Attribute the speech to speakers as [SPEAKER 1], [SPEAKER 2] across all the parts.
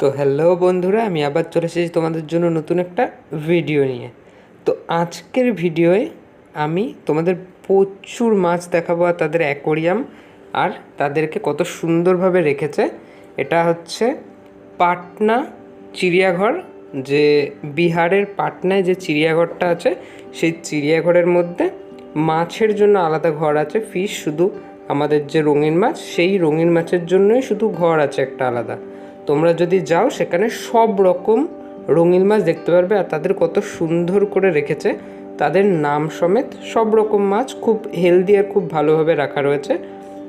[SPEAKER 1] তো হ্যালো বন্ধুরা, আমি আবার চলে এসেছি তোমাদের জন্য নতুন একটা ভিডিও নিয়ে। তো আজকের ভিডিওয়ে আমি তোমাদের প্রচুর মাছ দেখাবো আর তাদের অ্যাকোরিয়াম আর তাদেরকে কত সুন্দরভাবে রেখেছে। এটা হচ্ছে পাটনা চিড়িয়াঘর, যে বিহারের পাটনায় যে চিড়িয়াঘরটা আছে, সেই চিড়িয়াঘরের মধ্যে মাছের জন্য আলাদা ঘর আছে ফিশ শুধু আমাদের যে রঙিন মাছ, সেই রঙিন মাছের জন্যই শুধু ঘর আছে একটা আলাদা। তোমরা যদি যাও, সেখানে সব রকম রঙিন মাছ দেখতে পারবে আর তাদের কত সুন্দর করে রেখেছে। তাদের নাম সমেত সব রকম মাছ খুব হেলদি আর খুব ভালোভাবে রাখা রয়েছে।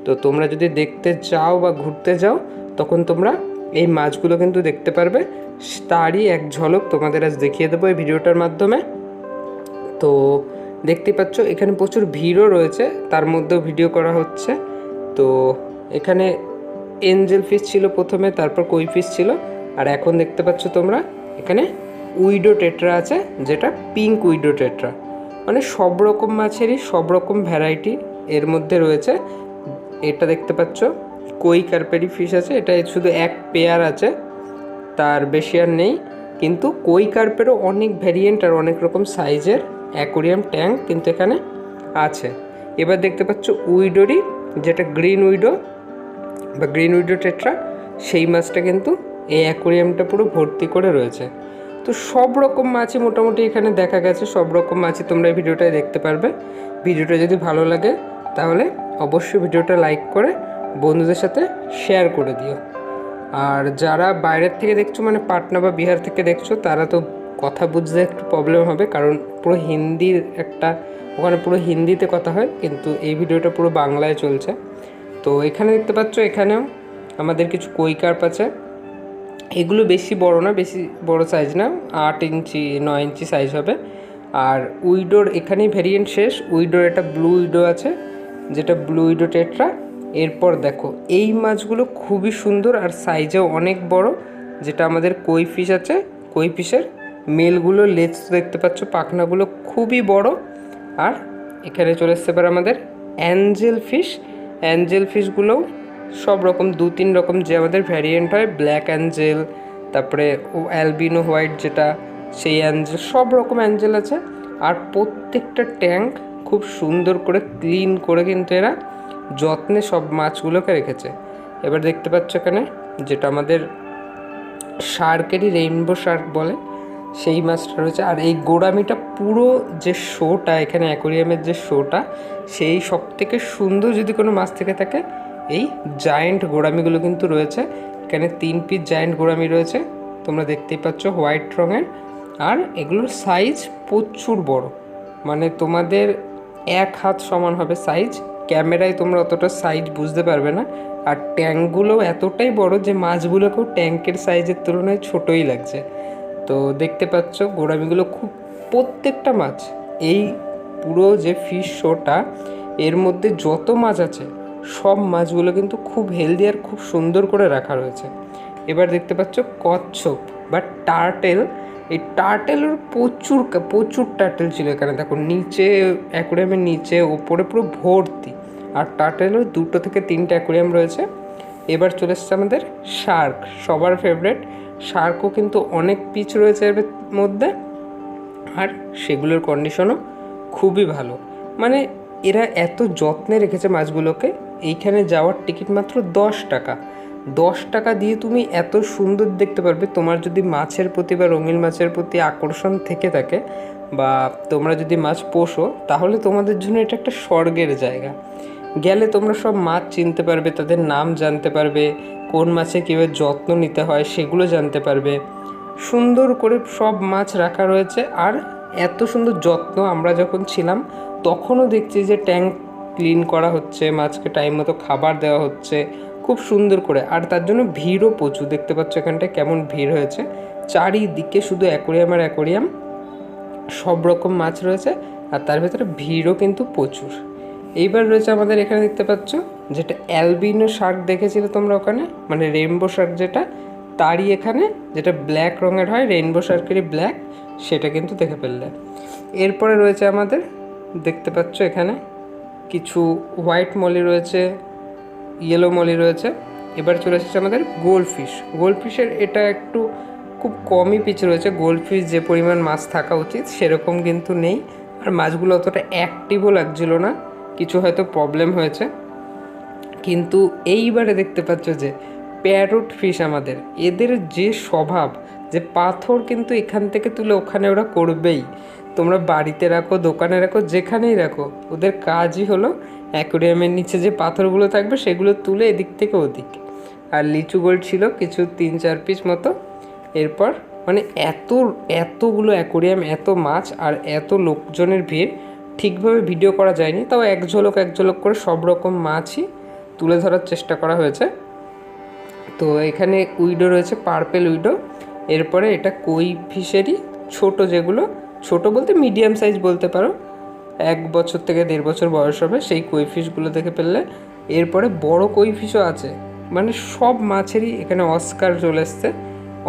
[SPEAKER 1] তো তোমরা যদি দেখতে যাও বা ঘুরতে যাও, তখন তোমরা এই মাছগুলো কিন্তু দেখতে পারবে। তারই এক ঝলক তোমাদের আজ দেখিয়ে দেবো এই ভিডিওটার মাধ্যমে। তো দেখতে পাচ্ছ, এখানে প্রচুর ভিড়ও রয়েছে, তার মধ্যেও ভিডিও করা হচ্ছে। তো এখানে এঞ্জেল ফিশ ছিল প্রথমে, তারপর কই ফিশ ছিল। আর এখন দেখতে পাচ্ছ তোমরা, এখানে উইডো টেট্রা আছে, যেটা পিঙ্ক উইডো টেট্রা। মানে সব রকম মাছেরই সব রকম ভ্যারাইটি এর মধ্যে রয়েছে। এটা দেখতে পাচ্ছ, কই কার্পেরি ফিশ আছে, এটা শুধু এক পেয়ার আছে, তার বেশি আর নেই। কিন্তু কই কার্পেরও অনেক ভ্যারিয়েন্ট আর অনেক রকম সাইজের অ্যাকোরিয়াম ট্যাঙ্ক কিন্তু এখানে আছে। এবার দেখতে পাচ্ছ উইডোরই, যেটা গ্রিন উইডো বা গ্রিন উইডো টেট্রা, সেই মাছটা কিন্তু এই অ্যাকোরিয়ামটা পুরো ভর্তি করে রয়েছে। তো সব রকম মাছই মোটামুটি এখানে দেখা গেছে, সব রকম মাছই তোমরা এই ভিডিওটায় দেখতে পারবে। ভিডিওটা যদি ভালো লাগে, তাহলে অবশ্যই ভিডিওটা লাইক করে বন্ধুদের সাথে শেয়ার করে দিও। আর যারা বাইরের থেকে দেখছ মানে পাটনা বা বিহার থেকে দেখছ, তারা তো কথা বুঝতে একটু প্রবলেম হবে, কারণ পুরো হিন্দির একটা, ওখানে পুরো হিন্দিতে কথা হয়, কিন্তু এই ভিডিওটা পুরো বাংলায় চলছে। তো এখানে দেখতে পাচ্ছ, এখানেও আমাদের কিছু কই কার্প আছে। এগুলো বেশি বড় না, বেশি বড় সাইজ না, আট ইঞ্চি, নয় ইঞ্চি সাইজ হবে। আর উইডোর এখানেই ভ্যারিয়েন্ট শেষ, উইডোর একটা ব্লু উইডো আছে, যেটা ব্লু উইডো টেট্রা এরপর দেখো, এই মাছগুলো খুবই সুন্দর আর সাইজেও অনেক বড়, যেটা আমাদের কই ফিশ আছে, কই ফিশের মেলগুলো লেজ দেখতে পাচ্ছ, পাখনাগুলো খুবই বড়। আর এখানে চলে এসছে পারে আমাদের অ্যাঞ্জেল ফিশ অ্যাঞ্জেল ফিশগুলোও সব রকম দু তিন রকম যে আমাদের ভ্যারিয়েন্ট হয় ব্ল্যাক অ্যাঞ্জেল, তারপরে অ্যালবিনো হোয়াইট যেটা, সেই অ্যাঞ্জেল, সব রকম অ্যাঞ্জেল আছে। আর প্রত্যেকটা ট্যাঙ্ক খুব সুন্দর করে ক্লিন করে কিন্তু এরা যত্নে সব মাছগুলোকে রেখেছে। এবার দেখতে পাচ্ছ এখানে যেটা আমাদের শার্কেরই রেইনবো শার্ক বলে সেই মাছটা রয়েছে। আর এই গোড়ামিটা পুরো যে শোটা, এখানে অ্যাকোরিয়ামের যে শোটা, সেই সব থেকে সুন্দর যদি কোনো মাছ থেকে থাকে, এই জায়েন্ট গোড়ামিগুলো কিন্তু রয়েছে। এখানে তিন পিস জায়েন্ট গোড়ামি রয়েছে। তোমরা দেখতেই পাচ্ছ হোয়াইট রঙের। আর এগুলোর সাইজ প্রচুর বড়। মানে তোমাদের এক হাত সমান হবে সাইজ ক্যামেরায় তোমরা অতটা সাইজ বুঝতে পারবে না। আর ট্যাঙ্কগুলো এতটাই বড় যে মাছগুলোকেও ট্যাঙ্কের সাইজের তুলনায় ছোটোই লাগছে। তো দেখতে পাচ্ছ গোড়ামিগুলো খুব প্রত্যেকটা মাছ, এই পুরো যে ফিশ শোটা এর মধ্যে যত মাছ আছে, সব মাছগুলো কিন্তু খুব হেলদি আর খুব সুন্দর করে রাখা রয়েছে। এবার দেখতে পাচ্ছ কচ্ছপ বা টার্টেল এই টার্টেলের প্রচুর প্রচুর টার্টেল ছিল এখানে। দেখো নিচে অ্যাকোরিয়ামের নিচে, ওপরে পুরো ভর্তি। আর টার্টেলের দুটো থেকে তিনটে অ্যাকোরিয়াম রয়েছে। এবার চলে এসছে আমাদের শার্ক সবার ফেভারেট শার্কও কিন্তু অনেক পিচ রয়েছে এর মধ্যে। আর সেগুলোর কন্ডিশনও খুবই ভালো। মানে এরা এত যত্নে রেখেছে মাছগুলোকে, এইখানে যাওয়ার টিকিট মাত্র দশ টাকা। দশ টাকা দিয়ে তুমি এত সুন্দর দেখতে পারবে, তোমার যদি মাছের প্রতি বা রঙিন মাছের প্রতি আকর্ষণ থেকে থাকে বা তোমরা যদি মাছ পোষো, তাহলে তোমাদের জন্য এটা একটা স্বর্গের জায়গা। গেলে তোমরা সব মাছ চিনতে পারবে, তাদের নাম জানতে পারবে কোন মাছে কীভাবে যত্ন নিতে হয় সেগুলো জানতে পারবে। সুন্দর করে সব মাছ রাখা রয়েছে আর এত সুন্দর যত্ন আমরা যখন ছিলাম, তখনও দেখছি যে ট্যাঙ্ক ক্লিন করা হচ্ছে, মাছকে টাইম মতো খাবার দেওয়া হচ্ছে, খুব সুন্দর করে। আর তার জন্য ভিড়ও প্রচুর। দেখতে পাচ্ছ এখানটায় কেমন ভিড় হয়েছে। চারিদিকে শুধু অ্যাকোরিয়াম আর অ্যাকোরিয়াম সব রকম মাছ রয়েছে আর তার ভেতরে ভিড়ও কিন্তু প্রচুর। এইবার রয়েছে আমাদের এখানে দেখতে পাচ্ছ যেটা অ্যালবিনো শার্ক দেখেছিলে তোমরা ওখানে? মানে রেইনবো শার্ক যেটা, তারই এখানে যেটা ব্ল্যাক রঙের হয়, রেইনবো শার্কেরই ব্ল্যাক, সেটা কিন্তু দেখে ফেললে। এরপরে রয়েছে আমাদের, দেখতে পাচ্ছ এখানে কিছু হোয়াইট মলি রয়েছে, ইয়েলো মলি রয়েছে। এবার চলে এসেছে আমাদের গোল্ড ফিশ গোল্ড ফিশের এটা একটু খুব কমই পিচ রয়েছে গোল্ড ফিশ যে পরিমাণ মাছ থাকা উচিত সেরকম কিন্তু নেই। আর মাছগুলো অতটা অ্যাক্টিভও লাগছিল না। কিছু হয়তো প্রবলেম হয়েছে। কিন্তু এইবারে দেখতে পাচ্ছ যে প্যারট ফিশ আমাদের, এদের যে স্বভাব, যে পাথর কিন্তু এখান থেকে তুলে ওখানে ওরা করবেই। তোমরা বাড়িতে রাখো, দোকানে রাখো, যেখানেই রাখো, ওদের কাজই হলো অ্যাকোরিয়ামের নিচে যে পাথরগুলো থাকবে, সেগুলো তুলে এদিক থেকে ওদিক। আর লিচু গোল্ড ছিল কিছু তিন চার পিস মতো। এরপর মানে এত, এতগুলো অ্যাকোরিয়াম এত মাছ আর এত লোকজনের ভিড় ঠিকভাবে ভিডিও করা যায়নি, তাও এক ঝলক এক ঝলক করে সব রকম মাছই তুলে ধরার চেষ্টা করা হয়েছে। তো এখানে উইডো রয়েছে, পার্পেল উইডো। এরপরে এটা কই ফিশেরই, ছোট যেগুলো, ছোট বলতে মিডিয়াম সাইজ বলতে পারো। এক বছর থেকে দেড় বছর বয়স হবে সেই কই ফিশগুলো দেখে ফেললে। এরপরে বড় কই ফিশও আছে মানে সব মাছেরই এখানে অস্কার চলে এসছে।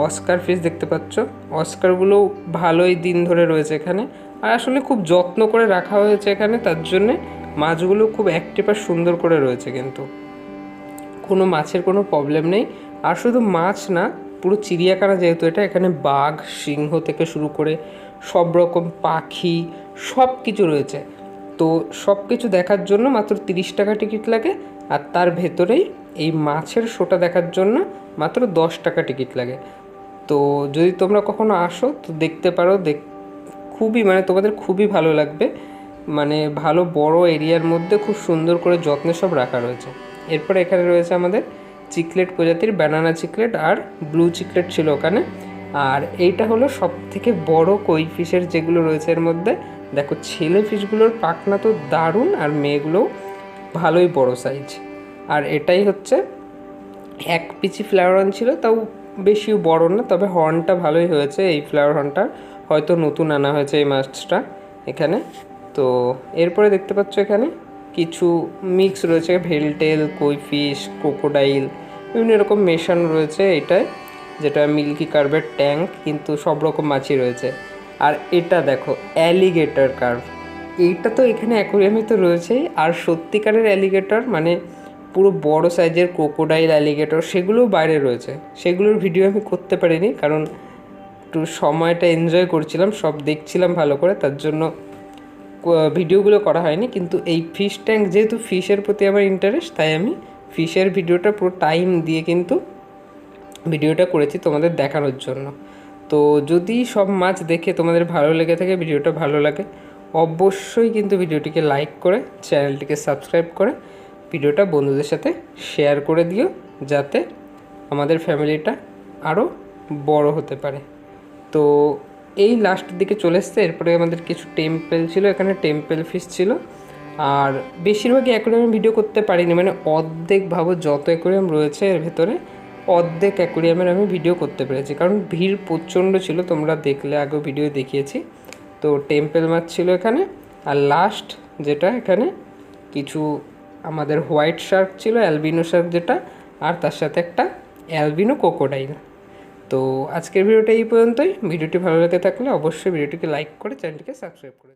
[SPEAKER 1] অস্কার ফিশ দেখতে পাচ্ছ, অস্কারগুলো ভালোই দিন ধরে রয়েছে এখানে। আর আসলে খুব যত্ন করে রাখা হয়েছে এখানে, তার জন্যে মাছগুলো খুব অ্যাক্টিভ আর সুন্দর করে রয়েছে কিন্তু। কোনো মাছের কোনো প্রবলেম নেই। আর শুধু মাছ না, পুরো চিড়িয়াখানা যেহেতু এটা, এখানে বাঘ, সিংহ থেকে শুরু করে সব রকম পাখি, সব কিছু রয়েছে। তো সব কিছু দেখার জন্য মাত্র তিরিশ টাকা টিকিট লাগে, আর তার ভেতরেই এই মাছের শোটা দেখার জন্য মাত্র দশ টাকা টিকিট লাগে। তো যদি তোমরা কখনো আসো, তো দেখতে পারো, দেখ খুবই মানে তোমাদের খুবই ভালো লাগবে। মানে ভালো বড় এরিয়ার মধ্যে খুব সুন্দর করে যত্নে সব রাখা রয়েছে। এরপর এখানে রয়েছে আমাদের চিকলেট প্রজাতির ব্যানানা চিকলেট আর ব্লু চিকলেট ছিল ওখানে। আর এইটা হলো সব থেকে বড় কই ফিশের যেগুলো রয়েছে এর মধ্যে। দেখো, ছেলে ফিশগুলোর পাখনা তো দারুণ আর মেয়েগুলোও ভালোই বড় সাইজ আর এটাই হচ্ছে এক পিচি ফ্লাওয়ার হর্ন ছিল, তাও বেশি বড় না, তবে হর্নটা ভালোই হয়েছে এই ফ্লাওয়ার হর্নটা হয়তো নতুন আনা হয়েছে এই মাছটা এখানে। তো এরপরে দেখতে পাচ্ছ এখানে কিছু মিক্স রয়েছে, ভেলটেল কই ফিশ ক্রোকোডাইল বিভিন্ন রকম মেশানো রয়েছে এটায়, যেটা মিল্কি কার্ভের ট্যাঙ্ক কিন্তু সব রকম মাছই রয়েছে। আর এটা দেখো অ্যালিগেটর কার্ভ এইটা তো এখানে অ্যাকোরিয়ামে তো রয়েছেই। আর সত্যিকারের অ্যালিগেটর মানে পুরো বড় সাইজের ক্রোকোডাইল অ্যালিগেটর সেগুলোও বাইরে রয়েছে। সেগুলোর ভিডিও আমি করতে পারিনি, কারণ একটু সময়টা এনজয় করছিলাম, সব দেখছিলাম ভালো করে, তার জন্য ভিডিওগুলো করা হয়নি, কিন্তু এই ফিশ ট্যাঙ্ক যেহেতু ফিশের প্রতি আমার ইন্টারেস্ট তাই আমি ফিশের ভিডিওটা পুরো টাইম দিয়ে কিন্তু ভিডিওটা করেছি তোমাদের দেখানোর জন্য। তো যদি সব মাছ দেখে তোমাদের ভালো লেগে থাকে, ভিডিওটা ভালো লাগে, অবশ্যই কিন্তু ভিডিওটিকে লাইক করে চ্যানেলটিকে সাবস্ক্রাইব করে, ভিডিওটা বন্ধুদের সাথে শেয়ার করে দিও, যাতে আমাদের ফ্যামিলিটা আরও বড় হতে পারে। তো এই লাস্টের দিকে চলে এসছে। এরপরে আমাদের কিছু টেম্পেল ছিল, এখানে টেম্পেল ফিশ ছিল। আর বেশিরভাগই অ্যাকোরিয়ামে ভিডিও করতে পারিনি মানে অর্ধেক ভাবো যত অ্যাকোরিয়াম রয়েছে এর ভেতরে, অর্ধেক অ্যাকোরিয়ামের আমি ভিডিও করতে পেরেছি। কারণ ভিড় প্রচণ্ড ছিল, তোমরা দেখলে, আগেও ভিডিও দেখিয়েছি। তো টেম্পেল মাছ ছিল এখানে। আর লাস্ট যেটা এখানে, কিছু আমাদের হোয়াইট শার্ক ছিল অ্যালবিনো শার্ক যেটা, আর তার সাথে একটা অ্যালবিনো কোকোডাইল তো আজকের ভিডিওটা এই পর্যন্তই। ভিডিওটি ভালো লেগে থাকলে অবশ্যই ভিডিওটিকে লাইক করে চ্যানেলটিকে সাবস্ক্রাইব করে